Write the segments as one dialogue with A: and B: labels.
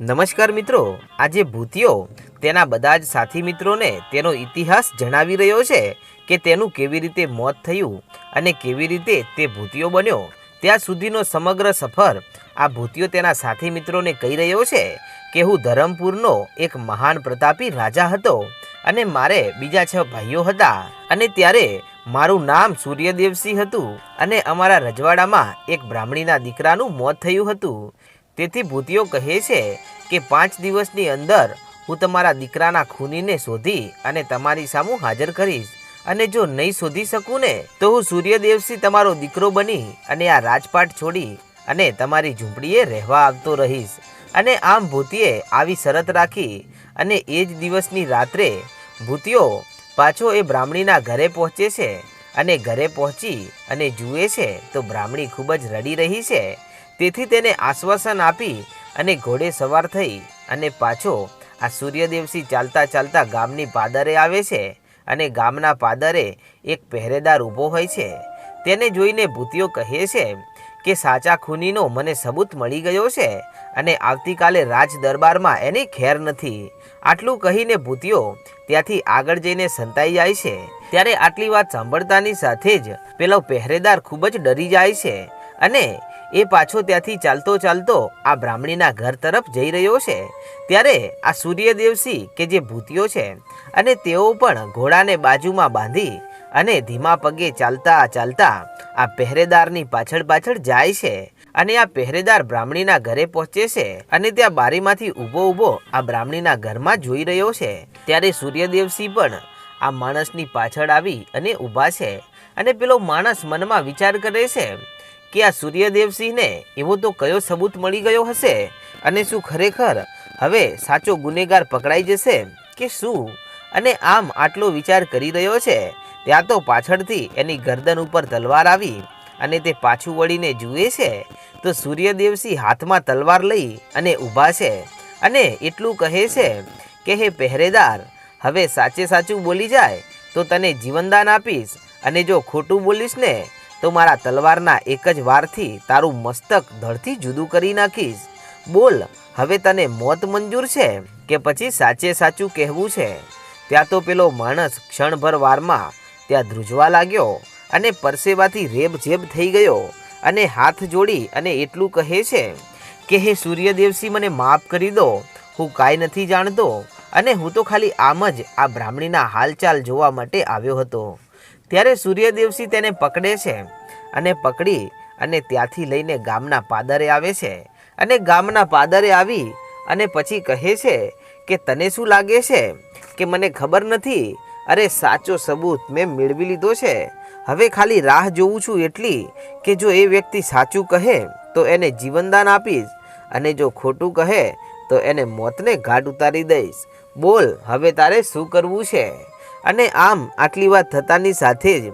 A: નમસ્કાર મિત્રો, આજે ભૂતિયો તેના બધા જ સાથી મિત્રોને તેનો ઇતિહાસ જણાવી રહ્યો છે કે તેનું કેવી રીતે મોત થયું અને કેવી રીતે તે ભૂતિયો બન્યો. ત્યાં સુધીનો સમગ્ર સફર આ ભૂતિયો તેના સાથી મિત્રોને કહી રહ્યો છે કે હું ધરમપુરનો એક મહાન પ્રતાપી રાજા હતો અને મારે બીજા છ ભાઈઓ હતા અને ત્યારે મારું નામ સૂર્યદેવસિંહ હતું અને અમારા રજવાડામાં એક બ્રાહ્મણીના દીકરાનું મોત થયું હતું. તેથી ભૂતિયો કહે છે કે પાંચ દિવસની અંદર હું તમારા દીકરાના ખૂનીને શોધી અને તમારી સામું હાજર કરીશ. અને જો નહીં શોધી શકું ને, તો હું સૂર્યદેવસિંહ તમારો દીકરો બની અને આ રાજપાટ છોડી અને તમારી ઝૂંપડીએ રહેવા આવતો રહીશ. અને આમ ભૂતિએ આવી શરત રાખી અને એ જ દિવસની રાત્રે ભૂતિયો પાછો એ બ્રાહ્મણીના ઘરે પહોંચે છે. અને ઘરે પહોંચી અને જુએ છે તો બ્રાહ્મણી ખૂબ જ રડી રહી છે. તેથી તેને આશ્વાસન આપી અને ઘોડે સવાર થઈ અને પાછો આ સૂર્યદેવસિંહ ચાલતા ચાલતા ગામની પાદરે આવે છે અને ગામના પાદરે એક પહેરેદાર ઊભો હોય છે. તેને જોઈને ભૂતિયો કહે છે કે, સાચા ખૂનીનો મને સબૂત મળી ગયો છે અને આવતીકાલે રાજ દરબારમાં એની ખેર નથી. આટલું કહીને ભૂતિયો ત્યાંથી આગળ જઈને સંતાઈ જાય છે. ત્યારે આટલી વાત સાંભળતાની સાથે જ પેલો પહેરેદાર ખૂબ જ ડરી જાય છે અને એ પાછો ત્યાંથી ચાલતો ચાલતો આ બ્રાહ્મણીના ઘર તરફ જઈ રહ્યો છે. ત્યારે આ સૂર્યદેવસિંહ કે જે ભૂતિયો છે અને તેઓ પણ ઘોડાને બાજુમાં બાંધી અને ધીમા પગે ચાલતા ચાલતા આ પહેરેદારની પાછળ પાછળ જાય છે અને આ પહેરેદાર બ્રાહ્મણીના ઘરે પહોંચે છે અને ત્યાં બારીમાંથી ઊભો ઊભો આ બ્રાહ્મણીના ઘરમાં જોઈ રહ્યો છે. ત્યારે સૂર્યદેવસિંહ પણ આ માણસની પાછળ આવી અને ઊભા છે અને પેલો માણસ મનમાં વિચાર કરે છે કે આ સૂર્યદેવસિંહને એવો તો કયો સબૂત મળી ગયો હશે? અને શું ખરેખર હવે સાચો ગુનેગાર પકડાઈ જશે? કે શું? અને આમ આટલો વિચાર કરી રહ્યો છે? ત્યાં તો પાછળથી એની ગરદન ઉપર તલવાર આવી અને તે પાછું વળીને જુએ છે. તો સૂર્યદેવસિંહ હાથમાં તલવાર લઈ અને ઊભા છે. અને એટલું કહે છે કે, હે પહેરેદાર, હવે સાચે સાચું બોલી જાય તો તને જીવનદાન આપીશ. અને જો ખોટું બોલીશ ને તો મારા તલવારના એક જ વારથી તારું મસ્તક ધડથી જુદું કરી નાખીશ. બોલ, હવે તને મોત મંજૂર છે કે પછી સાચે સાચું કહેવું છે? ત્યાં તો પેલો માણસ ક્ષણભર વારમાં ત્યાં ધ્રુજવા લાગ્યો અને પરસેવાથી રેબઝેબ થઈ ગયો અને હાથ જોડી અને એટલું કહે છે કે, હે સૂર્યદેવસિંહ, મને માફ કરી દો. હું કાંઈ નથી જાણતો અને હું તો ખાલી આમ જ આ બ્રાહ્મણીના હાલચાલ જોવા માટે આવ્યો હતો. ત્યારે સૂર્યદેવસિંહ તેને પકડે છે અને પકડી અને ત્યાંથી લઈને ગામના પાદરે આવે છે. અને ગામના પાદરે આવી અને પછી કહે છે કે, તને શું લાગે છે કે મને ખબર નથી? અરે, સાચો સબૂત મેં મેળવી લીધો છે. હવે ખાલી રાહ જોઉં છું એટલી કે જો એ વ્યક્તિ સાચું કહે તો એને જીવનદાન આપીશ અને જો ખોટું કહે તો એને મોતને ઘાટ ઉતારી દઈશ. બોલ, હવે તારે શું કરવું છે? અને આમ આટલી વાત થતાની સાથે જ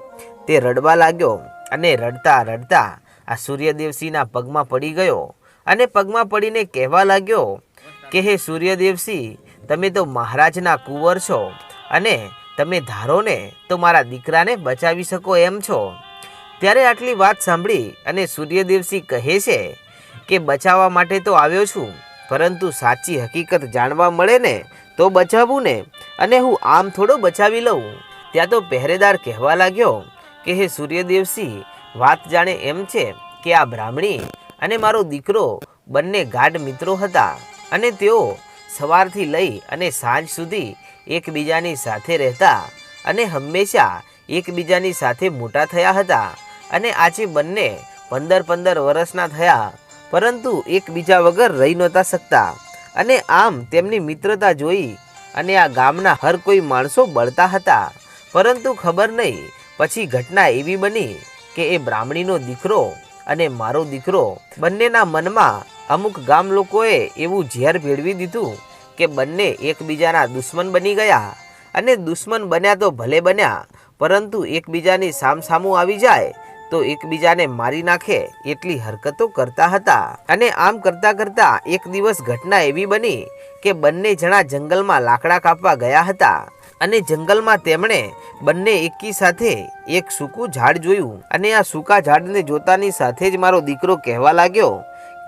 A: તે રડવા લાગ્યો અને રડતા રડતા આ સૂર્યદેવસિંહના પગમાં પડી ગયો અને પગમાં પડીને કહેવા લાગ્યો કે, હે સૂર્યદેવસિંહ, તમે તો મહારાજના કુંવર છો અને તમે ધારો ને તો મારા દીકરાને બચાવી શકો એમ છો. ત્યારે આટલી વાત સાંભળી અને સૂર્યદેવસિંહ કહે છે કે, બચાવવા માટે તો આવ્યો છું, પરંતુ સાચી હકીકત જાણવા મળે ને તો બચાવું ને? અને હું આમ થોડો બચાવી લઉં. ત્યાં તો પહેરેદાર કહેવા લાગ્યો કે, હે સૂર્યદેવસિંહ વાત જાણે એમ છે કે આ બ્રાહ્મણી અને મારો દીકરો બંને ગાઢ મિત્રો હતા અને તેઓ સવારથી લઈ અને સાંજ સુધી એકબીજાની સાથે રહેતા અને હંમેશા એકબીજાની સાથે મોટા થયા હતા અને આજે બંને પંદર પંદર વર્ષના થયા, પરંતુ એકબીજા વગર રહી નહોતા શકતા. અને આમ તેમની મિત્રતા જોઈ અને આ ગામના હર કોઈ માણસો બળતા હતા. પરંતુ ખબર નહીં, પછી ઘટના એવી બની કે એ બ્રાહ્મણીનો દીકરો અને મારો દીકરો બંનેના મનમાં અમુક ગામ લોકોએ એવું ઝેર ભેળવી દીધું કે બંને એકબીજાના દુશ્મન બની ગયા અને દુશ્મન બન્યા તો ભલે બન્યા, પરંતુ એકબીજાની સામસામું આવી જાય તો એકબીજાને મારી નાખે એટલી હરકતો કરતા હતા. અને આમ કરતા કરતા એક દિવસ ઘટના એવી બની કે બંને જણા જંગલમાં લાકડા કાપવા ગયા હતા. અને જંગલમાં તેમણે બંને એકી સાથે એક સૂકું ઝાડ જોયું. અને આ સૂકા ઝાડને જોતાની સાથે જ મારો દીકરો કહેવા લાગ્યો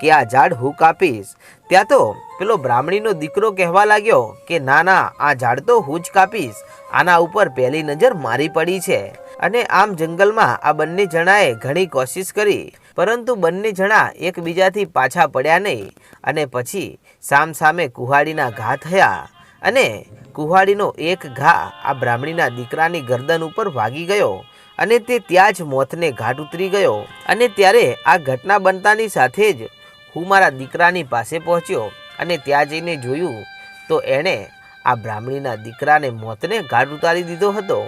A: કે આ ઝાડ હું કાપીશ. ત્યાં તો પેલો બ્રાહ્મણીનો દીકરો કહેવા લાગ્યો કે ના ના, આ ઝાડ તો હું જ કાપીશ. આના ઉપર પહેલી નજર મારી પડી છે. અને આમ જંગલમાં આ બંને જણાએ ઘણી કોશિશ કરી, પરંતુ બંને જણા એકબીજાથી પાછા પડ્યા નહીં અને પછી સામ સામે કુહાડીના ઘા થયા અને કુહાડીનો એક ઘા આ બ્રાહ્મણીના દીકરાની ગરદન ઉપર વાગી ગયો અને તે ત્યાં જ મોતને ઘાટ ઉતરી ગયો અને ત્યારે આ ઘટના બનતાની સાથે જ હું મારા દીકરાની પાસે પહોંચ્યો અને ત્યાં જઈને જોયું તો એણે આ બ્રાહ્મણીના દીકરાને મોતને ઘાટ ઉતારી દીધો હતો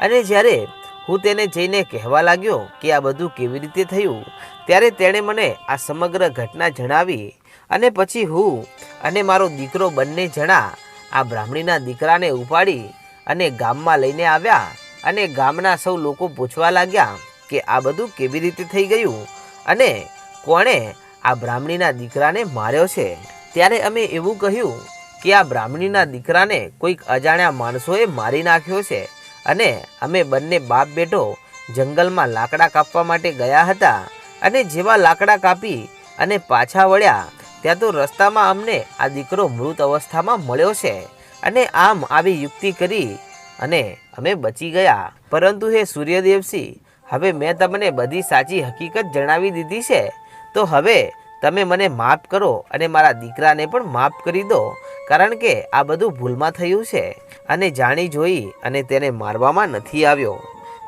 A: અને જ્યારે હું તેને જઈને કહેવા લાગ્યો કે આ બધું કેવી રીતે થયું? ત્યારે તેણે મને આ સમગ્ર ઘટના જણાવી અને પછી હું અને મારો દીકરો બંને જણા આ બ્રાહ્મણીના દીકરાને ઉપાડી અને ગામમાં લઈને આવ્યા અને ગામના સૌ લોકો પૂછવા લાગ્યા કે આ બધું કેવી રીતે થઈ ગયું અને કોણે આ બ્રાહ્મણીના દીકરાને માર્યો છે. ત્યારે અમે એવું કહ્યું કે આ બ્રાહ્મણીના દીકરાને કોઈક અજાણ્યા માણસોએ મારી નાખ્યો છે. અને અમે બંને બાપ બેટો જંગલમાં લાકડા કાપવા માટે ગયા હતા અને જેવા લાકડા કાપી અને પાછા વળ્યા, ત્યાં તો રસ્તામાં અમને આ દીકરો મૃત અવસ્થામાં મળ્યો છે અને આમ આવી યુક્તિ કરી અને અમે બચી ગયા. પરંતુ હે સૂર્યદેવસિંહ, હવે મેં તમને બધી સાચી હકીકત જણાવી દીધી છે. તો હવે તમે મને માફ કરો અને મારા દીકરાને પણ માફ કરી દો. કારણ કે આ બધું ભૂલમાં થયું છે અને જાણી જોઈ અને તેને મારવામાં નથી આવ્યો.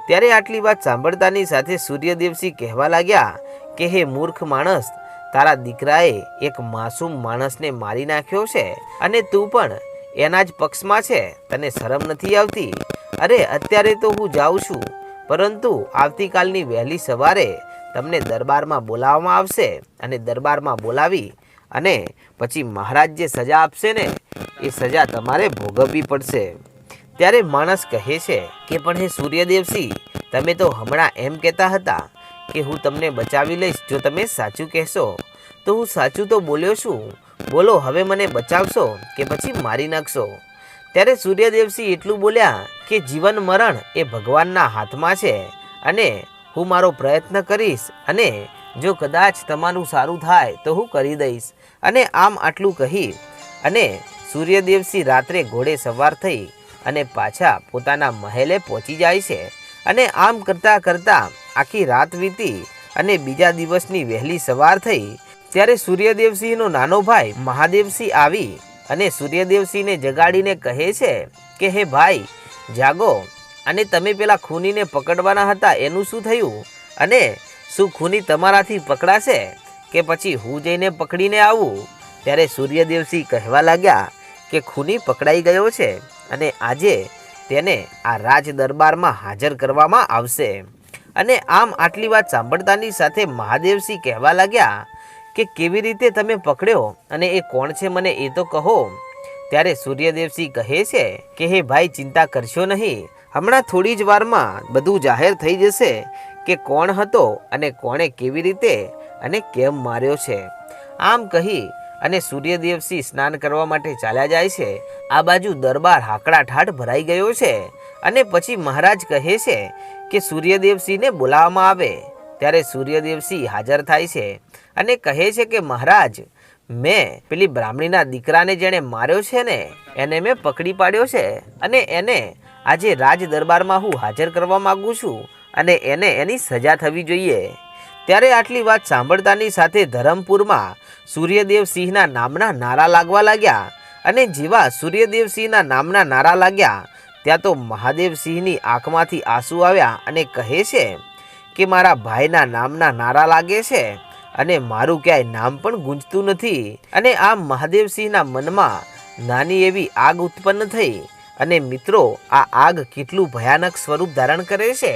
A: ત્યારે આટલી વાત સાંભળતાની સાથે સૂર્યદેવસિંહ કહેવા લાગ્યા કે, હે મૂર્ખ માણસ, તારા દીકરાએ એક માસૂમ માણસને મારી નાખ્યો છે અને તું પણ એના જ પક્ષમાં છે, તને શરમ નથી આવતી? અરે, અત્યારે તો હું જાઉં છું, પરંતુ આવતીકાલની વહેલી સવારે તમને દરબારમાં બોલાવવામાં આવશે અને દરબારમાં બોલાવી અને પછી મહારાજ જે સજા આપશે ને, એ સજા તમારે ભોગવવી પડશે. ત્યારે માણસ કહે છે કે, પણ હે સૂર્યદેવસિંહ, તમે તો હમણાં એમ કહેતા હતા કે હું તમને બચાવી લઈશ, જો તમે સાચું કહેશો. તો હું સાચું તો બોલ્યો છું બોલો, હવે મને બચાવશો કે પછી મારી નાખશો? ત્યારે સૂર્યદેવસિંહ એટલું બોલ્યા કે, જીવન મરણ એ ભગવાનના હાથમાં છે અને હું મારો પ્રયત્ન કરીશ અને જો કદાચ તમારું સારું થાય તો હું કરી દઈશ. અને આમ આટલું કહી અને સૂર્યદેવસિંહ રાત્રે ઘોડે સવાર થઈ અને પાછા પોતાના મહેલે પહોંચી જાય છે અને આમ કરતાં કરતાં આખી રાત વીતી અને બીજા દિવસની વહેલી સવાર થઈ, ત્યારે સૂર્યદેવસિંહનો નાનો ભાઈ મહાદેવસિંહ આવી અને સૂર્યદેવસિંહને જગાડીને કહે છે કે, હે ભાઈ, જાગો અને તમે પેલા ખૂનીને પકડવાના હતા, એનું શું થયું? અને શું ખૂની તમારાથી પકડાશે? કે પછી હું જઈને પકડીને આવું? ત્યારે સૂર્યદેવસિંહ કહેવા લાગ્યા કે ખૂની પકડાઈ ગયો છે અને આજે તેને આ રાજ દરબારમાં હાજર કરવામાં આવશે. અને આમ આટલી વાત સાંભળતાની સાથે મહાદેવસિંહ કહેવા લાગ્યા કે કેવી રીતે તમે પકડ્યો અને એ કોણ છે મને એ તો કહો. ત્યારે સૂર્યદેવસિંહ કહે છે કે, હે ભાઈ, ચિંતા કરશો નહીં. હમણાં થોડી જ વારમાં બધું જાહેર થઈ જશે કે કોણ હતો અને કોણે કેવી રીતે અને કેમ માર્યો છે? આમ કહી અને સૂર્યદેવસિંહ સ્નાન કરવા માટે ચાલ્યા જાય છે. આ બાજુ દરબાર હાકડાઠાટ ભરાઈ ગયો છે અને પછી મહારાજ કહે છે કે સૂર્યદેવસિંહને બોલાવવામાં આવે. ત્યારે સૂર્યદેવસિંહ હાજર થાય છે અને કહે છે કે, મહારાજ, મેં પેલી બ્રાહ્મણીના દીકરાને જેણે માર્યો છે ને, એને મેં પકડી પાડ્યો છે અને એને આજે રાજ દરબારમાં હું હાજર કરવા માગું છું અને એને એની સજા થવી જોઈએ. ત્યારે આટલી વાત સાંભળતાની સાથે ધરમપુરમાં સૂર્યદેવ સિંહના નામના નારા લાગવા લાગ્યા અને જેવા સૂર્યદેવ સિંહના નામના નારા લાગ્યા, ત્યાં તો મહાદેવ સિંહની આંખમાંથી આંસુ આવ્યા અને કહે છે કે, મારા ભાઈના નામના નારા લાગે છે અને મારું ક્યાંય નામ પણ ગુંજતું નથી. અને આ મહાદેવસિંહના મનમાં નાની એવી આગ ઉત્પન્ન થઈ અને મિત્રો, આ આગ કેટલું ભયાનક સ્વરૂપ ધારણ કરે છે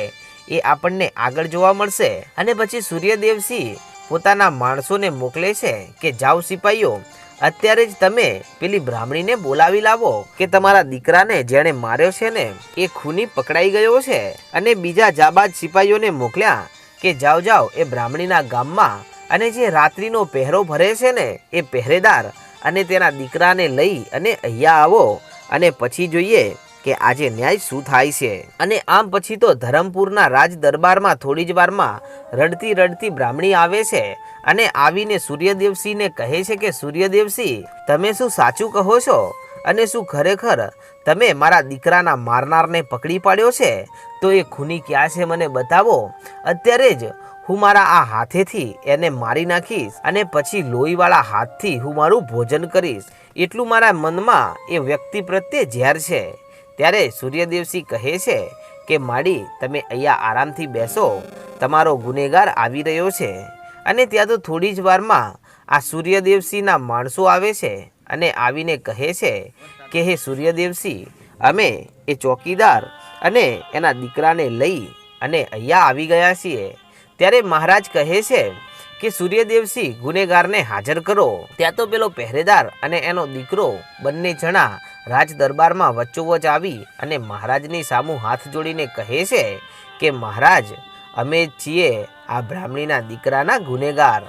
A: એ આપણને આગળ જોવા મળશે. અને પછી સૂર્યદેવસિંહ પોતાના માણસોને મોકલે છે કે, જાઓ સિપાહીઓ અત્યારે જ તમે પેલી બ્રાહ્મણીને બોલાવી લાવો કે તમારા દીકરાને જેણે માર્યો છે ને, એ ખૂની પકડાઈ ગયો છે. અને બીજા જાબાજ સિપાહીઓને મોકલ્યા કે, જાઓ જાઓ, એ બ્રાહ્મણીના ગામમાં અને જે રાત્રિનો પહેરો ભરે છે ને, એ પહેરેદાર અને તેના દીકરાને લઈ અને અહીંયા આવો અને પછી જોઈએ કે આજે ન્યાય શું થાય છે? અને આમ પછી તો ધરમપુરના રાજ દરબારમાં થોડી જ વારમાં રડતી રડતી બ્રાહ્મણી આવે છે અને આવીને સૂર્યદેવસિંહને કહે છે કે સૂર્યદેવસિંહ તમે શું સાચું કહો છો? અને શું ખરેખર તમે મારા દીકરાના મારનારને પકડી પાડ્યો છે? તો એ ખૂની ક્યાં છે મને બતાવો. અત્યારે જ હું મારા આ હાથેથી એને મારી નાખીશ અને પછી લોહીવાળા હાથથી હું મારું ભોજન કરીશ. એટલું મારા મનમાં એ વ્યક્તિ પ્રત્યે ઝેર છે. ત્યારે સૂર્યદેવસિંહ કહે છે કે, માડી, તમે અહીંયા આરામથી બેસો. તમારો ગુનેગાર આવી રહ્યો છે અને ત્યાં તો થોડી જ વારમાં આ સૂર્યદેવસિંહના માણસો આવે છે અને આવીને કહે છે કે, હે સૂર્યદેવસિંહ અમે એ ચોકીદાર અને એના દીકરાને લઈ અને અહીંયા આવી ગયા છીએ. ત્યારે મહારાજ કહે છે કે સૂર્યદેવસિંહ ગુનેગારને હાજર કરો. ત્યાં તો પેલો પહેરેદાર અને એનો દીકરો બંને જણા રાજ દરબારમાં વચ્ચોવચ આવી અને મહારાજની સામું હાથ જોડીને કહે છે કે, મહારાજ, અમે છીએ આ બ્રાહ્મણીના દીકરાના ગુનેગાર.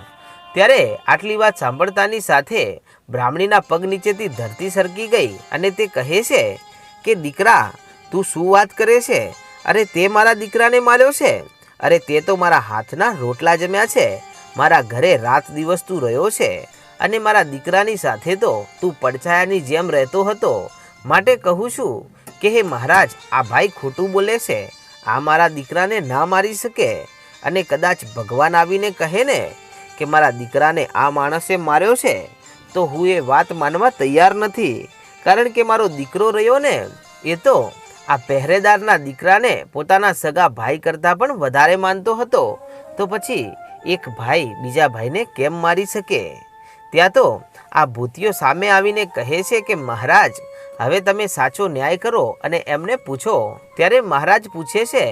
A: ત્યારે આટલી વાત સાંભળતાની સાથે બ્રાહ્મણીના પગ નીચેથી ધરતી સરકી ગઈ અને તે કહે છે કે, દીકરા, તું શું વાત કરે છે? અરે, તે મારા દીકરાને માર્યો છે? અરે, તે તો મારા હાથના રોટલા જમ્યા છે. મારા ઘરે રાત દિવસ તું રહ્યો છે. અને મારા દીકરાની સાથે તો તું પડછાયાની જેમ રહેતો હતો. માટે કહું છું કે હે મહારાજ, આ ભાઈ ખોટું બોલે છે. આ મારા દીકરાને ના મારી શકે. અને કદાચ ભગવાન આવીને કહે ને કે મારા દીકરાને આ માણસે માર્યો છે, તો હું એ વાત માનવા તૈયાર નથી. કારણ કે મારો દીકરો રહ્યો ને, એ તો આ પહેરેદારના દીકરાને પોતાના સગા ભાઈ કરતાં પણ વધારે માનતો હતો. તો પછી એક ભાઈ બીજા ભાઈને કેમ મારી શકે? ત્યાં તો આ ભૂતિઓ સામે આવીને કહે છે કે, મહારાજ, હવે તમે સાચો ન્યાય કરો અને એમને પૂછો. ત્યારે મહારાજ પૂછે છે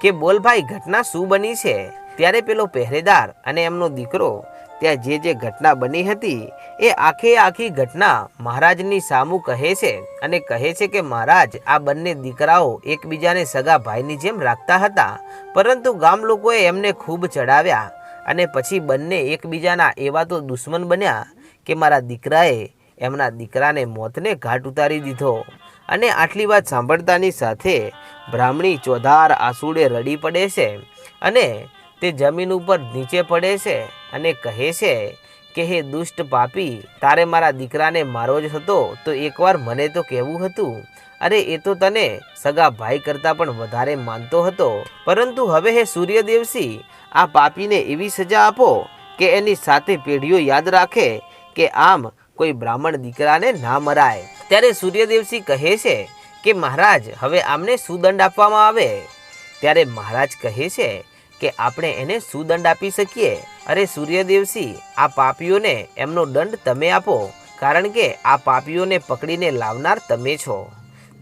A: કે બોલ ભાઈ ઘટના શું બની છે? ત્યારે પેલો પહેરેદાર અને એમનો દીકરો ત્યાં જે જે ઘટના બની હતી એ આખે આખી ઘટના મહારાજની સામું કહે છે અને કહે છે કે, મહારાજ, આ બંને દીકરાઓ એકબીજાને સગા ભાઈની જેમ રાખતા હતા, પરંતુ ગામ લોકોએ એમને ખૂબ ચડાવ્યા અને પછી બંને એકબીજાના એવા તો દુશ્મન બન્યા કે મારા દીકરાએ એમના દીકરાને મોતને ઘાટ ઉતારી દીધો. અને આટલી વાત સાંભળતાની સાથે બ્રાહ્મણી ચોધાર આસુડે રડી પડે છે અને તે જમીન ઉપર નીચે પડે છે અને કહે છે કે, હે દુષ્ટ પાપી, તારે મારા દીકરાને મારો જ હતો, તો એકવાર મને તો કહેવું હતું. અરે, એ તો તને સગા ભાઈ કરતાં પણ વધારે માનતો હતો. પરંતુ હવે હે સૂર્યદેવસિંહ આ પાપીને એવી સજા આપો કે એની સાથે પેઢીઓ યાદ રાખે કે આમ કોઈ બ્રાહ્મણ દીકરાને ના મરાય. ત્યારે સૂર્યદેવસિંહ કહે છે કે, મહારાજ, હવે આમને સુદંડ આપવામાં આવે. ત્યારે મહારાજ કહે છે કે, આપણે એને સુદંડ આપી શકીએ. અરે સૂર્યદેવસિંહ આ પાપીઓને એમનો દંડ તમે આપો, કારણ કે આ પાપીઓને પકડીને લાવનાર તમે છો.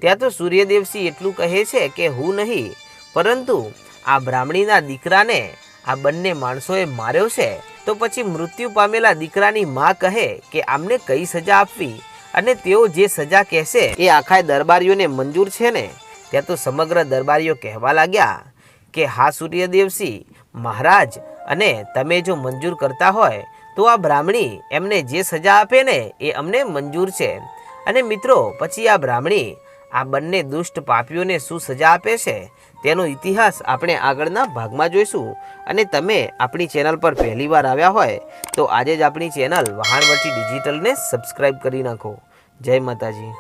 A: ત્યાં તો સૂર્યદેવસિંહ એટલું કહે છે કે હું નહીં, પરંતુ આ બ્રાહ્મણીના દીકરાને આ બંને માણસોએ માર્યો છે, તો પછી મૃત્યુ પામેલા દીકરાની મા કહે કે આમને કઈ સજા આપવી, અને તેઓ જે સજા કહેશે એ આખા દરબારીઓને મંજૂર છે ને? ત્યાં તો સમગ્ર દરબારીઓ કહેવા લાગ્યા કે હા સૂર્યદેવસિંહ મહારાજ અને તમે જો મંજૂર કરતા હોય, તો આ બ્રાહ્મણી એમને જે સજા આપે ને, એ અમને મંજૂર છે. અને મિત્રો, પછી આ બ્રાહ્મણી આ બંને દુષ્ટ પાપીઓને શું સજા આપે છે, તેનો ઇતિહાસ આપણે આગળના ભાગમાં જોઈશું. અને તમે આપણી ચેનલ પર પહેલીવાર આવ્યા હોય, તો આજે જ આપણી ચેનલ વહાણવટી ડિજિટલને સબસ્ક્રાઈબ કરી નાખો. જય માતાજી.